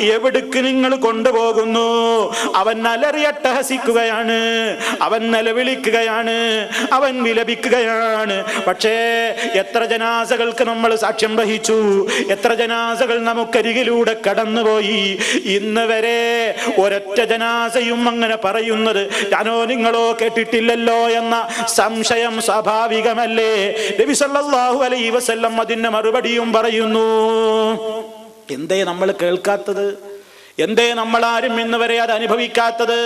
എവിടേക്ക് നിങ്ങൾ കൊണ്ടുപോകുന്നു? അവൻ അലറി അട്ടഹസിക്കുകയാണ്. അവൻ നിലവിളിക്കുകയാണ്. അവൻ വിലപിക്കുകയാണ്. പക്ഷേ എത്ര ജനാസകൾക്ക് നമ്മൾ സാക്ഷ്യം വഹിച്ചു? എത്ര ജനാസകൾ നമുക്കരികിലൂടെ കടന്നുപോയി? ഇന്ന് വരെ ഒരൊറ്റ ജനാസയും അങ്ങനെ പറയുന്നത് ഞാനോ നിങ്ങളോ കേട്ടിട്ടില്ലല്ലോ എന്ന സംശയം സ്വാഭാവികമല്ലേ? നബി സല്ലല്ലാഹു അലൈഹി വസല്ലം മറുപടിയും പറയുന്നു. എന്തേ നമ്മൾ കേൾക്കാത്തത്? എന്തേ നമ്മളാരും ആരും ഇന്ന് വരെ അത് അനുഭവിക്കാത്തത്?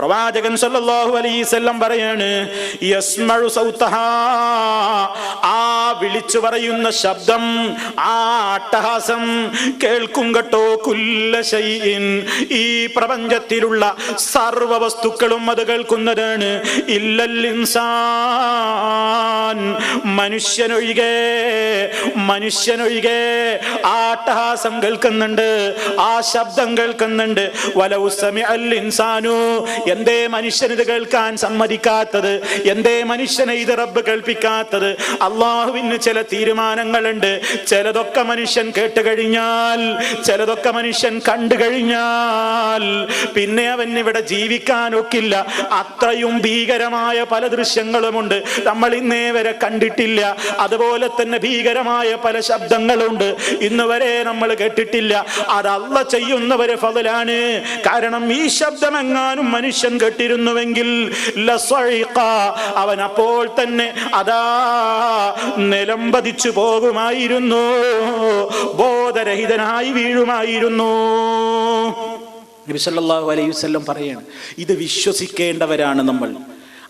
പ്രവാചകൻ സല്ലല്ലാഹു അലൈഹി വസല്ലം പറയാണ് യസ്മഉ സൗതഹാ. ആ വിളിച്ചു പറയുന്ന ശബ്ദം ആ അട്ടഹാസം കേൾക്കും കേട്ടോ കുല്ല ശൈഇൻ. ഈ പ്രപഞ്ചത്തിലുള്ള സർവ വസ്തുക്കളും അത് കേൾക്കുന്നതാണ്. ഇല്ലൽ ഇൻസാൻ. മനുഷ്യനൊഴികെ മനുഷ്യനൊഴികെ ആ അട്ടഹാസം കേൾക്കുന്നുണ്ട് ആ ശബ്ദം കേൾക്കുന്നുണ്ട്. വലൗ സമിഅൽ ഇൻസാനു എന്തേ മനുഷ്യൻ ഇത് കേൾക്കാൻ സമ്മതിക്കാത്തത്? എന്തേ മനുഷ്യനെ ഇത് റബ്ബ് കേൾപ്പിക്കാത്തത്? അള്ളാഹുവിന് ചില തീരുമാനങ്ങളുണ്ട്. ചിലതൊക്കെ മനുഷ്യൻ കേട്ട് കഴിഞ്ഞാൽ ചിലതൊക്കെ മനുഷ്യൻ കണ്ടു കഴിഞ്ഞാൽ പിന്നെ അവൻ ഇവിടെ ജീവിക്കാൻ ഒക്കില്ല അത്രയും ഭീകരമായ പല ദൃശ്യങ്ങളുമുണ്ട്. നമ്മൾ ഇന്നേ വരെ കണ്ടിട്ടില്ല. അതുപോലെ തന്നെ ഭീകരമായ പല ശബ്ദങ്ങളുണ്ട്. ഇന്ന് വരെ നമ്മൾ കേട്ടിട്ടില്ല. അത് ചെയ്യുന്നവരെ ഫതലാണ്. കാരണം ഈ ശബ്ദം എങ്ങാനും മനുഷ്യൻ കേട്ടിരുന്നുവെങ്കിൽ അവൻ അപ്പോൾ തന്നെ അതാ നിലംപതിച്ചു പോകുമായിരുന്നു. ബോധരഹിതനായി വീഴുമായിരുന്നു. നബി സല്ലല്ലാഹു അലൈഹി പറയാണ് ഇത് വിശ്വസിക്കേണ്ടവരാണ് നമ്മൾ.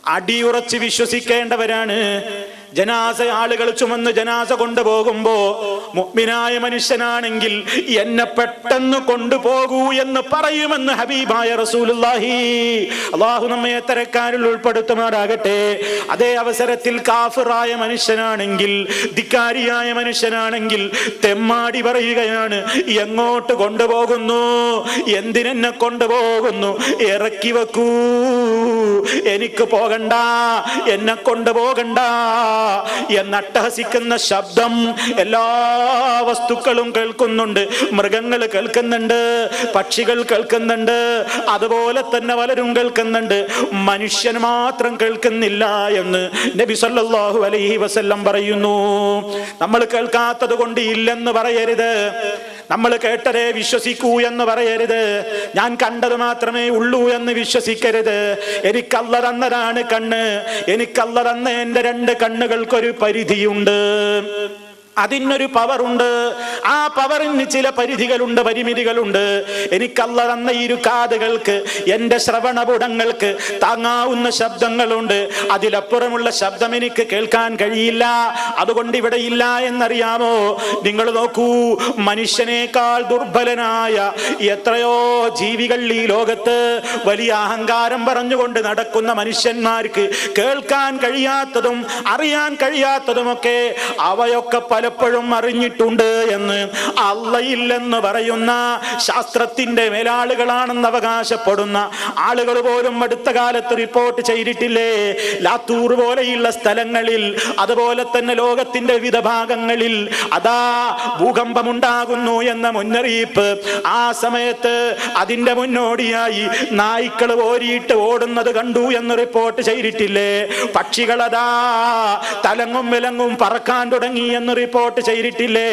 അടിയുറച്ച് വിശ്വസിക്കേണ്ടവരാണ്. ജനാസ ആളുകൾ ചുമന്ന് ജനാസ കൊണ്ടുപോകുമ്പോ മുഗ്മിനായ മനുഷ്യനാണെങ്കിൽ എന്നെ പെട്ടെന്ന് കൊണ്ടുപോകൂ എന്ന് പറയുമെന്ന് ഹബീബായ റസൂലുള്ളാഹി. അള്ളാഹു നമ്മെ തരക്കാരിൽ ഉൾപ്പെടുത്തുമാറാകട്ടെ. അതേ അവസരത്തിൽ കാഫിറായ മനുഷ്യനാണെങ്കിൽ ധിക്കാരിയായ മനുഷ്യനാണെങ്കിൽ തെമ്മാടി പറയുകയാണ് എങ്ങോട്ട് കൊണ്ടുപോകുന്നു? എന്തിനെന്നെ കൊണ്ടുപോകുന്നു? ഇറക്കി വെക്കൂ. എനിക്ക് പോകണ്ട. എന്നെ കൊണ്ടുപോകണ്ട. എന്നട്ടഹസിക്കുന്ന ശബ്ദം എല്ലാ വസ്തുക്കളും കേൾക്കുന്നുണ്ട് മൃഗങ്ങൾ കേൾക്കുന്നുണ്ട് പക്ഷികൾ കേൾക്കുന്നുണ്ട് അതുപോലെ തന്നെ പലരും കേൾക്കുന്നുണ്ട്. മനുഷ്യൻ മാത്രം കേൾക്കുന്നില്ല എന്ന് നബി സല്ലല്ലാഹു അലൈഹി വസല്ലം പറയുന്നു. നമ്മൾ കേൾക്കാത്തത് കൊണ്ട് ഇല്ലെന്ന് പറയരുത്. നമ്മൾ കേട്ടതേ വിശ്വസിക്കൂ എന്ന് പറയരുത്. ഞാൻ കണ്ടത് മാത്രമേ ഉള്ളൂ എന്ന് വിശ്വസിക്കരുത്. എനിക്കല്ല തന്നതാണ് കണ്ണ്. എനിക്കല്ല തന്ന എന്റെ രണ്ട് കണ്ണുകൾക്കൊരു പരിധിയുണ്ട്. അതിനൊരു പവറുണ്ട്. ആ പവറിന് ചില പരിധികളുണ്ട് പരിമിതികളുണ്ട്. എനിക്കല്ല തന്ന ഇരു കാതുകൾക്ക് എന്റെ ശ്രവണപുടങ്ങൾക്ക് താങ്ങാവുന്ന ശബ്ദങ്ങളുണ്ട്. അതിലപ്പുറമുള്ള ശബ്ദം എനിക്ക് കേൾക്കാൻ കഴിയില്ല. അതുകൊണ്ട് ഇവിടെ ഇല്ല എന്നറിയാമോ? നിങ്ങൾ നോക്കൂ മനുഷ്യനേക്കാൾ ദുർബലനായ എത്രയോ ജീവികൾ ഈ ലോകത്ത് വലിയ അഹങ്കാരം പറഞ്ഞുകൊണ്ട് നടക്കുന്ന മനുഷ്യന്മാർക്ക് കേൾക്കാൻ കഴിയാത്തതും അറിയാൻ കഴിയാത്തതുമൊക്കെ അവയൊക്കെ പലപ്പോഴും അറിഞ്ഞിട്ടുണ്ട് എന്ന് അള്ളയില്ലെന്ന് പറയുന്ന ശാസ്ത്രത്തിന്റെ മേലാളുകളാണെന്ന് അവകാശപ്പെടുന്ന ആളുകൾ പോലും അടുത്ത കാലത്ത് റിപ്പോർട്ട് ചെയ്തിട്ടില്ലേ? ലാത്തൂർ പോലെയുള്ള സ്ഥലങ്ങളിൽ അതുപോലെ തന്നെ ലോകത്തിന്റെ വിവിധ ഭാഗങ്ങളിൽ അതാ ഭൂകമ്പമുണ്ടാകുന്നു എന്ന മുന്നറിയിപ്പ് ആ സമയത്ത് അതിന്റെ മുന്നോടിയായി നായ്ക്കൾ ഓരിയിട്ട് ഓടുന്നത് കണ്ടു എന്ന് റിപ്പോർട്ട് ചെയ്തിട്ടില്ലേ? പക്ഷികളതാ തലങ്ങും വിലങ്ങും പറക്കാൻ തുടങ്ങി എന്ന് റിപ്പോർട്ട് ചെയ്തിട്ടില്ലേ?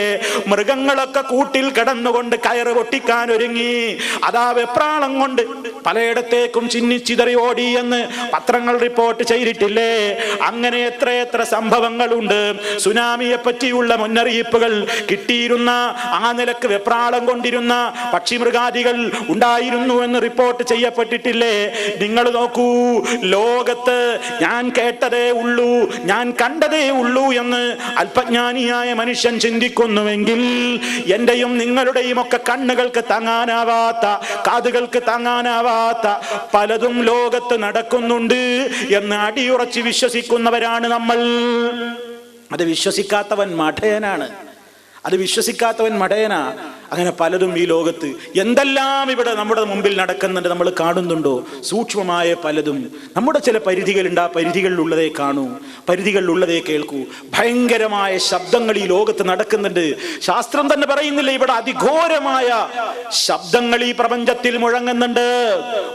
മൃഗങ്ങളൊക്കെ കൂട്ടിൽ കിടന്നുകൊണ്ട് കയറ് പൊട്ടിക്കാൻ ഒരുങ്ങി. അതാ വെപ്രാളം കൊണ്ട് പലയിടത്തേക്കും ചിന്നിച്ചിതറി ഓടി എന്ന് പത്രങ്ങൾ റിപ്പോർട്ട് ചെയ്തിട്ടില്ലേ? അങ്ങനെ എത്രയെത്ര സംഭവങ്ങളുണ്ട്. സുനാമിയെ പറ്റിയുള്ള മുന്നറിയിപ്പുകൾ കിട്ടിയിരുന്ന ആ നിലയ്ക്ക് വെപ്രാളം കൊണ്ടിരുന്ന പക്ഷിമൃഗാദികൾ ഉണ്ടായിരുന്നു എന്ന് റിപ്പോർട്ട് ചെയ്യപ്പെട്ടിട്ടില്ലേ? നിങ്ങൾ നോക്കൂ ലോകത്ത് ഞാൻ കേട്ടതേ ഉള്ളൂ ഞാൻ കണ്ടതേ ഉള്ളൂ എന്ന് അല്പജ്ഞാനിയായ മനുഷ്യൻ ചിന്തിക്കുന്നുവെങ്കിൽ എന്റെയും നിങ്ങളുടെയും ഒക്കെ കണ്ണുകൾക്ക് താങ്ങാനാവാത്ത കാതുകൾക്ക് താങ്ങാനാവാത്ത പലതും ലോകത്ത് നടക്കുന്നുണ്ട് എന്ന് അടിയുറച്ച് വിശ്വസിക്കുന്നവരാണ് നമ്മൾ. അത് വിശ്വസിക്കാത്തവൻ മഠയനാണ്. അത് വിശ്വസിക്കാത്തവൻ മടയനാ അങ്ങനെ പലതും ഈ ലോകത്ത് എന്തെല്ലാം ഇവിടെ നമ്മുടെ മുമ്പിൽ നടക്കുന്നുണ്ട് നമ്മൾ കാണുന്നുണ്ടോ? സൂക്ഷ്മമായ പലതും. നമ്മുടെ ചില പരിധികളുണ്ട് ആ പരിധികളിലുള്ളതേ കാണൂ. പരിധികളിലുള്ളതേ കേൾക്കൂ. ഭയങ്കരമായ ശബ്ദങ്ങൾ ഈ ലോകത്ത് നടക്കുന്നുണ്ട്. ശാസ്ത്രം തന്നെ പറയുന്നില്ല ഇവിടെ അതിഘോരമായ ശബ്ദങ്ങൾ ഈ പ്രപഞ്ചത്തിൽ മുഴങ്ങുന്നുണ്ട്.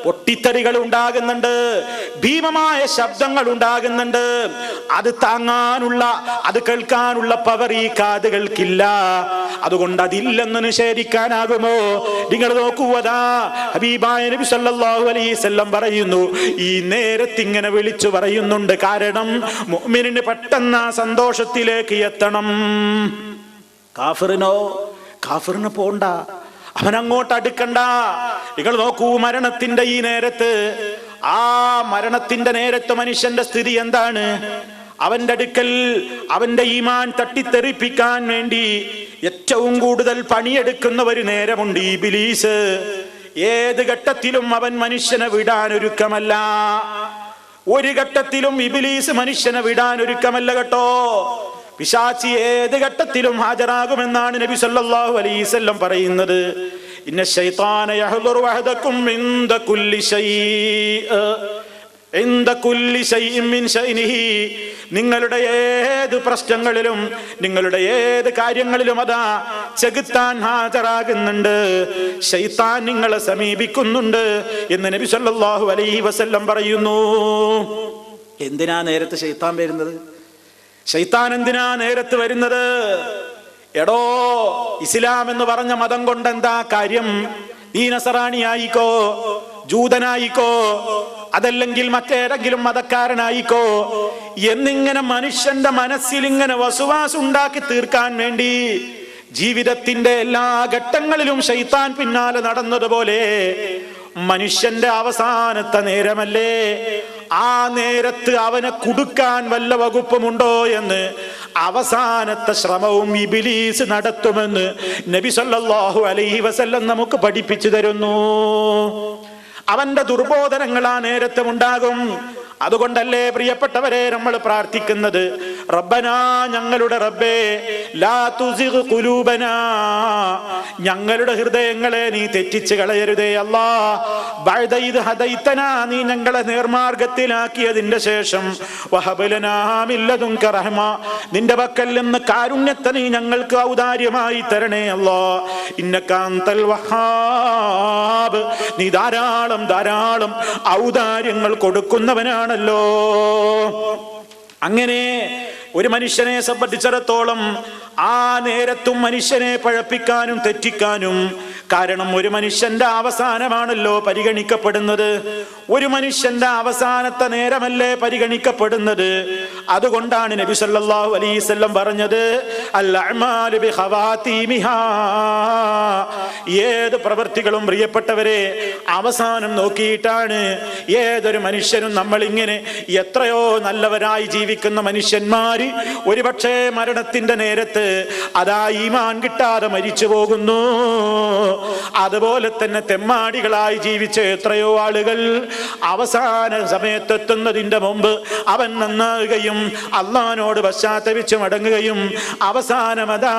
പൊട്ടിത്തെറികൾ ഉണ്ടാകുന്നുണ്ട്. ഭീമമായ ശബ്ദങ്ങൾ ഉണ്ടാകുന്നുണ്ട്. അത് താങ്ങാനുള്ള അത് കേൾക്കാനുള്ള പവർ ഈ കാതുകൾക്കില്ല. അതുകൊണ്ട് അതില്ലെന്ന് നിഷേധിക്കാനാകുമോ? നിങ്ങൾ നോക്കുവതാ. ഹബീബായ നബി സല്ലല്ലാഹു അലൈഹി വസല്ലം പറയുന്നു ഈ നേരത്ത് ഇങ്ങനെ വിളിച്ചു പറയുന്നുണ്ട്. കാരണം മുഅ്മിനിന് പെട്ടെന്ന് ആ സന്തോഷത്തിലേക്ക് എത്തണം. കാഫിറിനോ? കാഫിറിന് പോണ്ട. അവൻ അങ്ങോട്ട് അടുക്കണ്ട. നിങ്ങൾ നോക്കൂ മരണത്തിന്റെ ഈ നേരത്ത്. ആ മരണത്തിന്റെ നേരത്തെ മനുഷ്യന്റെ സ്ഥിതി എന്താണ്? അവന്റെ അടുക്കൽ അവന്റെ ഈമാൻ തട്ടിത്തെറിപ്പിക്കാൻ വേണ്ടി ഏറ്റവും കൂടുതൽ പണിയെടുക്കുന്ന ഒരു നേരമുണ്ട് ഈ ബിലീസ് ഏത് ഘട്ടത്തിലും അവൻ മനുഷ്യനെ വിടാൻ ഒരുക്കമല്ല ഒരു ഘട്ടത്തിലും ഇബിലീസ് മനുഷ്യനെ വിടാൻ ഒരുക്കമല്ല കേട്ടോ. പിശാച്ചി ഏത് ഘട്ടത്തിലും ഹാജരാകുമെന്നാണ് നബി സല്ലല്ലാഹു അലൈഹി പറയുന്നത്. ഇന്ന ശൈത്താന യഹ്ദുറു വഹദകും ശൈഇ ശൈഇൻ മിൻ ശൈനിഹി നിങ്ങളുടെ ഏത് പ്രശ്നങ്ങളിലും നിങ്ങളുടെ ഏത് കാര്യങ്ങളിലും അതാ ചെകുത്താൻ ഹാജരാകുന്നുണ്ട്. ശൈത്താൻ നിങ്ങളെ സമീപിക്കുന്നുണ്ട് എന്ന് നബി സല്ലല്ലാഹു അലൈഹി വസല്ലം പറയുന്നു. എന്തിനാ നേരത്തെ ശൈത്താൻ വരുന്നത്? ശൈത്താൻ എന്തിനാ നേരത്ത് വരുന്നത്? എടോ ഇസ്ലാം എന്ന് പറഞ്ഞ മതം കൊണ്ട് എന്താ കാര്യം? നീ നസറാണിയായിക്കോ ജൂതനായിക്കോ അതല്ലെങ്കിൽ മറ്റേതെങ്കിലും മതക്കാരനായിക്കോ എന്നിങ്ങനെ മനുഷ്യന്റെ മനസ്സിൽ ഇങ്ങനെ വസുവാസ് ഉണ്ടാക്കി തീർക്കാൻ വേണ്ടി ജീവിതത്തിന്റെ എല്ലാ ഘട്ടങ്ങളിലും ശൈത്താൻ പിന്നാലെ നടന്നതുപോലെ മനുഷ്യന്റെ അവസാനത്തെ നേരമല്ലേ? ആ നേരത്ത് അവനെ കുടുക്കാൻ വല്ല വകുപ്പുമുണ്ടോ എന്ന് അവസാനത്തെ ശ്രമവും ഇബിലീസ് നടത്തുമെന്ന് നബി സല്ലല്ലാഹു അലൈഹി വസല്ലം നമുക്ക് പഠിപ്പിച്ചു തരുന്നു. അവന്റെ ദുർബോധനങ്ങൾ ആ നേരത്തും ഉണ്ടാകും അതുകൊണ്ടല്ലേ പ്രിയപ്പെട്ടവരെ നമ്മൾ പ്രാർത്ഥിക്കുന്നത്? റബ്ബനാ ഞങ്ങളുടെ റബ്ബേ ലാ തുസിഗ് ഖുലൂബനാ. ഞങ്ങളുടെ ഹൃദയങ്ങളെ നീ തെറ്റിച്ച് കളയരുതേ അല്ലാ. ബഅദൈദ് നീ ഞങ്ങളെ നേർമാർഗത്തിലാക്കിയതിന്റെ ശേഷം നിന്റെ പക്കൽ നിന്ന് കാരുണ്യത്തെ നീ ഞങ്ങൾക്ക് ഔദാര്യമായി തരണേ അല്ലാ. ഇന്നക അൻതൽ വഹാബ്. നീ ധാരാളം ധാരാളം ഔദാര്യങ്ങൾ കൊടുക്കുന്നവനാണല്ലോ അങ്ങനെ ഒരു മനുഷ്യനെ സംബന്ധിച്ചിടത്തോളം ആ നേരത്തും മനുഷ്യനെ പഴപ്പിക്കാനും തെറ്റിക്കാനും കാരണം ഒരു മനുഷ്യന്റെ അവസാനമാണല്ലോ പരിഗണിക്കപ്പെടുന്നത്. ഒരു മനുഷ്യന്റെ അവസാനത്തെ നേരമല്ലേ പരിഗണിക്കപ്പെടുന്നത്? അതുകൊണ്ടാണ് നബി സല്ലല്ലാഹു അലൈഹി പറഞ്ഞത് അൽ ബിഖവാതീമിഹാ. ഏത് പ്രവൃത്തികളും പ്രിയപ്പെട്ടവരെ അവസാനം നോക്കിയിട്ടാണ് ഏതൊരു മനുഷ്യനും നമ്മൾ ഇങ്ങനെ എത്രയോ നല്ലവരായി ജീവിക്കുന്ന മനുഷ്യന്മാര് ഒരുപക്ഷെ മരണത്തിന്റെ നേരത്ത് അതാ ഈമാൻ കിട്ടാതെ മരിച്ചു പോകുന്നു. അതുപോലെ തന്നെ തെമ്മാടികളായി ജീവിച്ച എത്രയോ ആളുകൾ അവസാന സമയത്തെത്തുന്നതിന്റെ മുമ്പ് അവൻ നന്നാകുകയും അള്ളഹാനോട് പശ്ചാത്തപിച്ച് മടങ്ങുകയും അവസാനം അതാ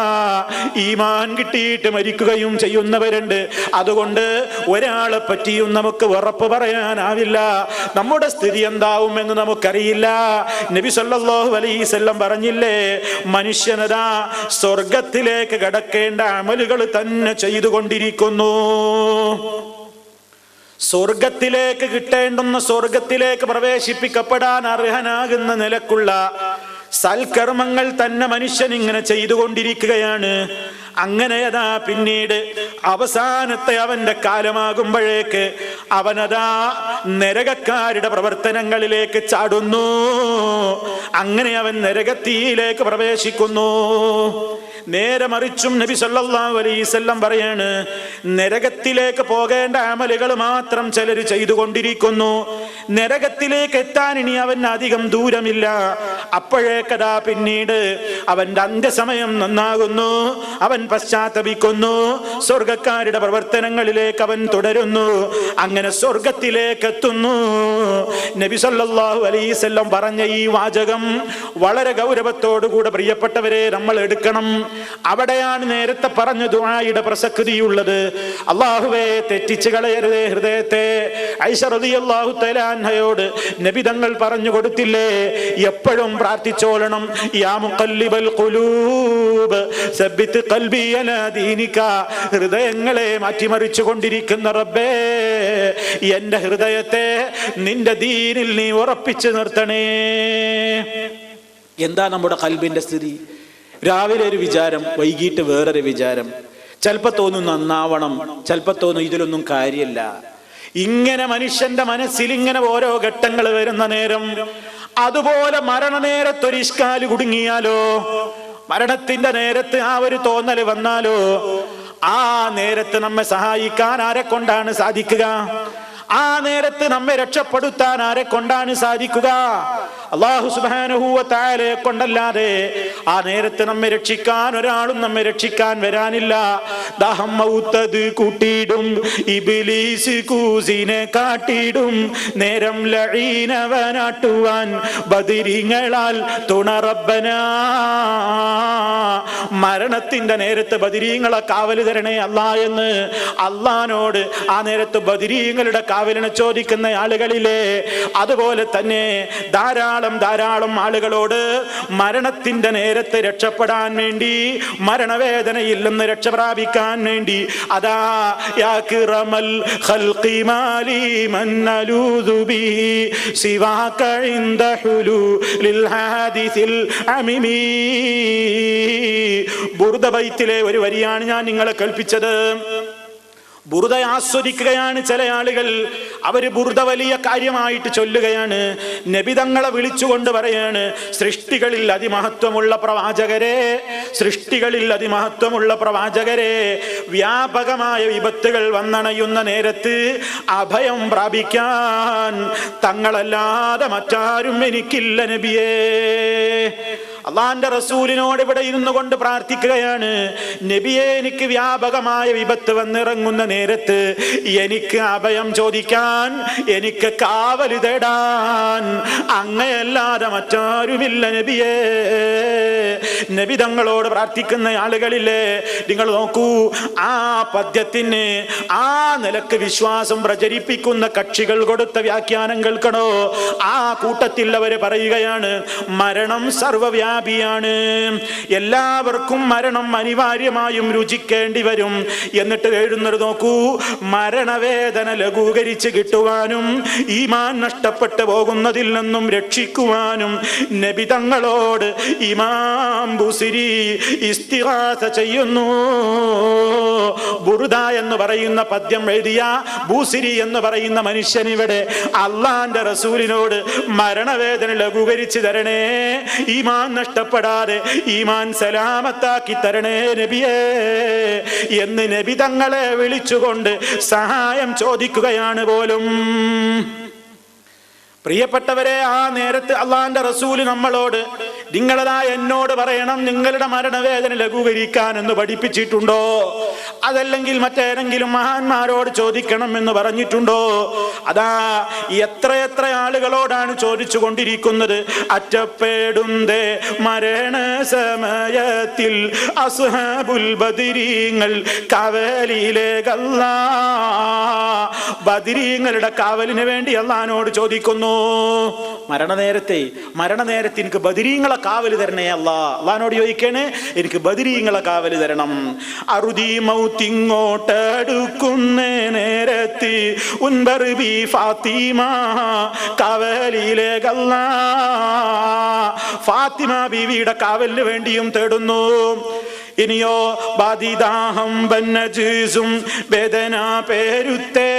ഈമാൻ കിട്ടിയിട്ട് മരിക്കുകയും ചെയ്യുന്നവരുണ്ട്. അതുകൊണ്ട് ഒരാളെ പറ്റിയും നമുക്ക് ഉറപ്പ് പറയാനാവില്ല. നമ്മുടെ സ്ഥിതി എന്താവും എന്ന് നമുക്കറിയില്ല. നബി സല്ലല്ലാഹു അലൈഹി വസല്ലം പറഞ്ഞില്ലേ മനുഷ്യനതാ സ്വർഗത്തിലേക്ക് കടക്കേണ്ട അമലുകൾ തന്നെ ചെയ്തുകൊണ്ടിരിക്കുന്നു. സ്വർഗത്തിലേക്ക് കിട്ടേണ്ടുന്ന സ്വർഗത്തിലേക്ക് പ്രവേശിപ്പിക്കപ്പെടാൻ അർഹനാകുന്ന നിലക്കുള്ള സൽക്കർമ്മങ്ങൾ തന്നെ മനുഷ്യൻ ഇങ്ങനെ ചെയ്തുകൊണ്ടിരിക്കുകയാണ്. അങ്ങനെ അതാ പിന്നീട് അവസാനത്തെ അവന്റെ കാലമാകുമ്പോഴേക്ക് അവനതാ നരകക്കാരുടെ പ്രവർത്തനങ്ങളിലേക്ക് ചാടുന്നു. അങ്ങനെ അവൻ നരകത്തിയിലേക്ക് പ്രവേശിക്കുന്നു. നേരെ മറിച്ചും നബി സല്ലല്ലാഹു അലൈഹി വസല്ലം പറയാണ് നരകത്തിലേക്ക് പോകേണ്ട അമലുകൾ മാത്രം ചിലർ ചെയ്തുകൊണ്ടിരിക്കുന്നു. നരകത്തിലേക്ക് എത്താൻ ഇനി അവൻ അധികം ദൂരമില്ല. അപ്പോഴേക്കതാ പിന്നീട് അവന്റെ അന്ത്യസമയം നന്നാകുന്നു. അവൻ പശ്ചാത്തപിക്കുന്നു. സ്വർഗക്കാരുടെ പ്രവർത്തനങ്ങളിലേക്ക് അവൻ തുടരുന്നു. അങ്ങനെ സ്വർഗത്തിലേക്ക് എത്തുന്നു. നബി സല്ലല്ലാഹു അലൈഹി വസല്ലം പറഞ്ഞ ഈ വാചകം വളരെ ഗൗരവത്തോടുകൂടെ പ്രിയപ്പെട്ടവരെ നമ്മൾ എടുക്കണം. അവിടെയാണ് നേരത്തെ പറഞ്ഞ ദുആയുടെ പ്രസക്തിയുള്ളത്. അള്ളാഹുവെ തെറ്റിച്ച് കളയരുതേ ഹൃദയത്തെ. ഐഷറതിയല്ലാഹു തലാൻഹയോട് നബിതങ്ങൾ പറഞ്ഞു കൊടുത്തില്ലേ? എപ്പോഴും പ്രാർത്ഥിച്ചോളണം. യാ ഖുലൂബ് ദീനിക. ഹൃദയങ്ങളെ മാറ്റിമറിച്ചു കൊണ്ടിരിക്കുന്ന റബ്ബേ എന്റെ ഹൃദയത്തെ നിന്റെ ദീനിൽ നീ ഉറപ്പിച്ചു നിർത്തണേ. എന്താ നമ്മുടെ കൽബിന്റെ സ്ഥിതി? രാവിലെ ഒരു വിചാരം വൈകിട്ട് വേറൊരു വിചാരം. ചിലപ്പോ തോന്നും നന്നാവണം ചിലപ്പോ തോന്നും ഇതിലൊന്നും കാര്യമില്ല. ഇങ്ങനെ മനുഷ്യന്റെ മനസ്സിൽ ഇങ്ങനെ ഓരോ ഘട്ടങ്ങൾ വരുന്ന നേരം അതുപോലെ മരണനേരത്തൊരു ഇഷ്കാൽ കുടുങ്ങിയാലോ? മരണത്തിന്റെ നേരത്ത് ആ ഒരു തോന്നൽ വന്നാലോ? ആ നേരത്ത് നമ്മെ സഹായിക്കാൻ ആരെ കൊണ്ടാണ് സാധിക്കുക? ആ നേരത്ത് നമ്മെ രക്ഷപ്പെടുത്താൻ ആരെ കൊണ്ടാണ് സാധിക്കുക? അള്ളാഹു സുബാനുഹൂവ താരെ കൊണ്ടല്ലാതെ ആ നേരത്ത് നമ്മെ രക്ഷിക്കാൻ ഒരാളും നമ്മെ രക്ഷിക്കാൻ വരാനില്ല. ദാഹം മൗത്തത് കൂട്ടിയിടും ഇബിലീസ് കൂസിനെ കാട്ടിയിടും. നേരം ലഴീനവനാട്ടുവാൻ ബദിരിങ്ങളാൽ തുണറബന മരണത്തിന്റെ നേരത്ത് ബദിരീങ്ങളെ കാവൽ തരണേ അല്ല എന്ന് അള്ളഹാനോട് ആ നേരത്ത് ബദിരീങ്ങളുടെ കാവലിനെ ചോദിക്കുന്ന ആളുകളിലെ അതുപോലെ തന്നെ ധാരാളം ധാരാളം ആളുകളോട് മരണത്തിന്റെ നേരത്ത് രക്ഷപ്പെടാൻ വേണ്ടി മരണവേദനയിൽ നിന്ന് രക്ഷ പ്രാപിക്കാൻ വേണ്ടി അതാ യാക്കിറമൽ മാലി മൻ അലൂദു ബിഹി ബൈത്തിലെ ഒരു വരിയാണ് ഞാൻ നിങ്ങളെ കൽപ്പിച്ചത് ബുറുദ ആസ്വദിക്കുകയാണ് ചില ആളുകൾ. അവർ ബുറുദ വലിയ കാര്യമായിട്ട് ചൊല്ലുകയാണ്. നബിതങ്ങളെ വിളിച്ചുകൊണ്ട് പറയാണ് സൃഷ്ടികളിൽ അതിമഹത്വമുള്ള പ്രവാചകരെ സൃഷ്ടികളിൽ അതിമഹത്വമുള്ള പ്രവാചകരെ വ്യാപകമായ വിപത്തുകൾ വന്നണയുന്ന നേരത്ത് അഭയം പ്രാപിക്കാൻ തങ്ങളല്ലാതെ മറ്റാരും എനിക്കില്ല നബിയേ. അള്ളാന്റെ റസൂലിനോട് ഇവിടെ ഇരുന്നു കൊണ്ട് പ്രാർത്ഥിക്കുകയാണ്. നബിയെ എനിക്ക് വ്യാപകമായ വിപത്ത് വന്നിറങ്ങുന്ന നേരത്ത് എനിക്ക് അഭയം ചോദിക്കാൻ എനിക്ക് കാവൽ തേടാൻ അങ്ങയല്ലാതെ മറ്റാരുമില്ല നബിയേ. നബി തങ്ങളോട് പ്രാർത്ഥിക്കുന്ന ആളുകളില്ലേ നിങ്ങൾ നോക്കൂ ആ പദ്യത്തിന് ആ നിലയ്ക്ക് വിശ്വാസം പ്രചരിപ്പിക്കുന്ന കക്ഷികൾ കൊടുത്ത വ്യാഖ്യാനം കേൾക്കണോ ആ കൂട്ടത്തിൽ അവർ പറയുകയാണ് മരണം സർവവ്യാപിയാണ് എല്ലാവർക്കും മരണം അനിവാര്യമായും രുചിക്കേണ്ടി വരും. എന്നിട്ട് എഴുന്നത് നോക്കൂ മരണവേദന ലഘൂകരിച്ച് കിട്ടുവാനും ഈമാൻ നഷ്ടപ്പെട്ടു പോകുന്നതിൽ നിന്നും രക്ഷിക്കുവാനും നബിതങ്ങളോട് ഇമാം ഇസ്തിഹാസ ചെയ്യുന്നു. ബുറുദ എന്ന് പറയുന്ന പദ്യം എഴുതിയ ബൂസിരി എന്ന് പറയുന്ന മനുഷ്യൻ ഇവിടെ അള്ളാന്റെ റസൂലിനോട് മരണവേദന ലഘൂകരിച്ചു തരണേ ഈമാൻ നഷ്ടപ്പെടാതെ ഈമാൻ സലാമത്താക്കി തരണേ നബിയേ. എന്ന് നബി തങ്ങളെ വിളിച്ചുകൊണ്ട് സഹായം ചോദിക്കുകയാണ് പോലും. പ്രിയപ്പെട്ടവരെ ആ നേരത്ത് അള്ളാന്റെ റസൂൽ നമ്മളോട് നിങ്ങളതാ എന്നോട് പറയണം നിങ്ങളുടെ മരണവേദന ലഘൂകരിക്കാൻ എന്ന് പഠിപ്പിച്ചിട്ടുണ്ടോ? അതല്ലെങ്കിൽ മറ്റേതെങ്കിലും മഹാന്മാരോട് ചോദിക്കണം എന്ന് പറഞ്ഞിട്ടുണ്ടോ? അതാ എത്രയെത്ര ആളുകളോടാണ് ചോദിച്ചു കൊണ്ടിരിക്കുന്നത് അറ്റപ്പെടുന്തേ മരണ സമയത്തിൽ അസുഹബുൽ ബദിരീങ്ങൾ ബദിരീങ്ങളുടെ കാവലിന് വേണ്ടി അള്ളഹാനോട് ചോദിക്കുന്നു. മരണനേരത്തെ മരണനേരത്തെ എനിക്ക് ബദിരീങ്ങളെ കാവൽ തരണേ അല്ലാ. അള്ളഹാനോട് ചോദിക്കണേ എനിക്ക് ബദിരീങ്ങളെ കാവൽ തരണം. അറുതി മൗത്തിങ്ങോട്ടടുക്കുന്ന നേരത്ത് ഉൻബർബി ഫാത്തിമ കാവലിയിലേക്കല്ല ഫാത്തിമ ബീവിയുടെ കാവലിന് വേണ്ടിയും തേടുന്നു. ഇനിയോ ബാധിതാഹം വന്ന ജീസും വേദന പേരുത്തേ.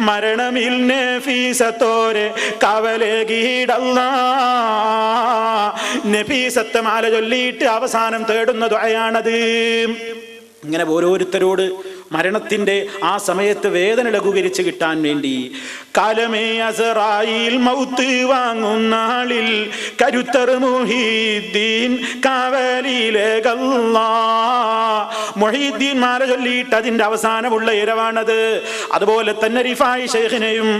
മരണമിൽ നഫീസത്തോരെ കവലേകീടല്ല. നഫീസത്തെ മാല ചൊല്ലിയിട്ട് അവസാനം തേടുന്ന ദുആയാണത്. ഇങ്ങനെ ഓരോരുത്തരോട് മരണത്തിന്റെ ആ സമയത്ത് വേദന ലഘൂകരിച്ച് കിട്ടാൻ വേണ്ടി കാലമേ അസറായിൽ മൗത്ത് വാങ്ങുന്ന ആളിൽ കരുത്തർ മുഹീദ്ദീൻ കാവലിയിലെ മൊഹീദ്ദീൻ മാല ചൊല്ലിയിട്ട് അതിന്റെ അവസാനമുള്ള ഇരവാണത്. അതുപോലെ തന്നെ റിഫായി ഷെയ്ഖിനെയും